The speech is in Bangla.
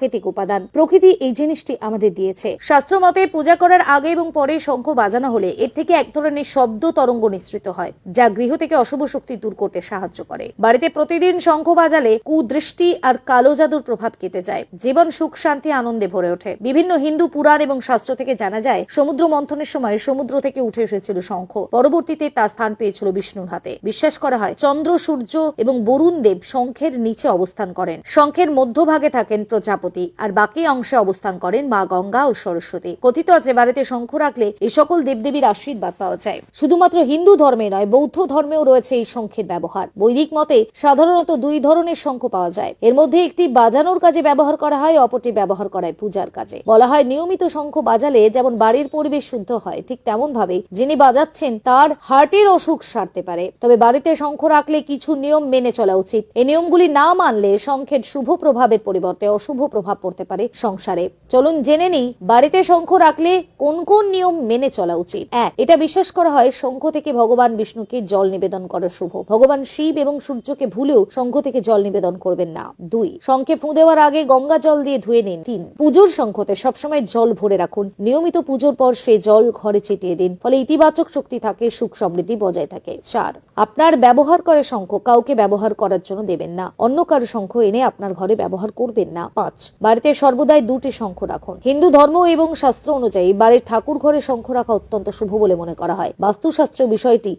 প্রাকৃতিক উপাদান। প্রকৃতি এই জিনিসটি আমাদের দিয়েছে। শাস্ত্র মতে পূজা করার আগে এবং পরে শঙ্খ বাজানো হলে এর থেকে এক ধরনের শব্দ তরঙ্গ নিঃসৃত হয়, যা গৃহ থেকে অশুভ শক্তি দূর করতে সাহায্য করে। বাড়িতে প্রতিদিন শঙ্খ বাজালে কুদৃষ্টি আর কালো জাদুর প্রভাব কেটে যায়। জীবন সুখ, শান্তি, আনন্দে ভরে ওঠে। বিভিন্ন হিন্দু পুরাণ এবং শাস্ত্র থেকে জানা যায়, সমুদ্র মন্থনের সময় সমুদ্র থেকে উঠে এসেছিল শঙ্খ। পরবর্তীতে তা স্থান পেয়েছিল বিষ্ণুর হাতে। বিশ্বাস করা হয়, চন্দ্র, সূর্য এবং বরুণ দেব শঙ্খের নিচে অবস্থান করেন। শঙ্খের মধ্যভাগে থাকেন প্রজাপতি। আর বাকি অংশে অবস্থান করেন মা গঙ্গা ও সরস্বতী। কথিত আছে, বাড়িতে শঙ্খ রাখলে এই সকল দেবদেবীর আশীর্বাদ পাওয়া যায়। শুধুমাত্র হিন্দু ধর্মে নয়, বৌদ্ধ ধর্মেও রয়েছে এই শঙ্খের ব্যবহার। বৈদিক মতে সাধারণত দুই ধরনের শঙ্খ পাওয়া যায়। এর মধ্যে একটি বাজানোর কাজে ব্যবহার করা হয়, অপরটি ব্যবহার করা হয় পূজার কাজে। বলা হয়, নিয়মিত শঙ্খ বাজালে যেমন বাড়ির পরিবেশ শুদ্ধ হয়, ঠিক তেমন ভাবে যিনি বাজাচ্ছেন তার হার্টের অসুখ সারতে পারে। তবে বাড়িতে শঙ্খ রাখলে কিছু নিয়ম মেনে চলা উচিত। এই নিয়মগুলি না মানলে শঙ্খের শুভ প্রভাবের পরিবর্তে অশুভ প্রভাব পড়তে পারে সংসারে। চলুন জেনে নিই, বাড়িতে শঙ্খ রাখলে কোন কোন নিয়ম মেনে চলা উচিত? এক, এটা বিশ্বাস করা হয় শঙ্খ থেকে ভগবান বিষ্ণুকে জল নিবেদন করা শুভ। ভগবান শিব এবং সূর্যকে ভুলেও শঙ্খ থেকে জল নিবেদন করবেন না। দুই, শঙ্খে ফু দেওয়ার আগে গঙ্গা জল দিয়ে ধুয়ে নিন। তিন, পুজোর শঙ্খতে সবসময় জল ভরে রাখুন। নিয়মিত পুজোর পর সে জল ঘরে ছিটিয়ে দিন, ফলে ইতিবাচক শক্তি থাকে, সুখ সমৃদ্ধি বজায় থাকে। চার, আপনার ব্যবহার করে শঙ্খ কাউকে ব্যবহার করার জন্য দেবেন না। অন্য কারও শঙ্খ এনে আপনার ঘরে ব্যবহার করবেন না। পাঁচ বাড়িতে সর্বদাই দুটি শঙ্খ রাখুন। হিন্দু ধর্ম এবং শাস্ত্র অনুযায়ী বাড়ির ঠাকুর ঘরে শঙ্খ রাখা অত্যন্ত শুভ বলে মনে করা হয়। বাস্তুশাস্ত্র বিষয়টি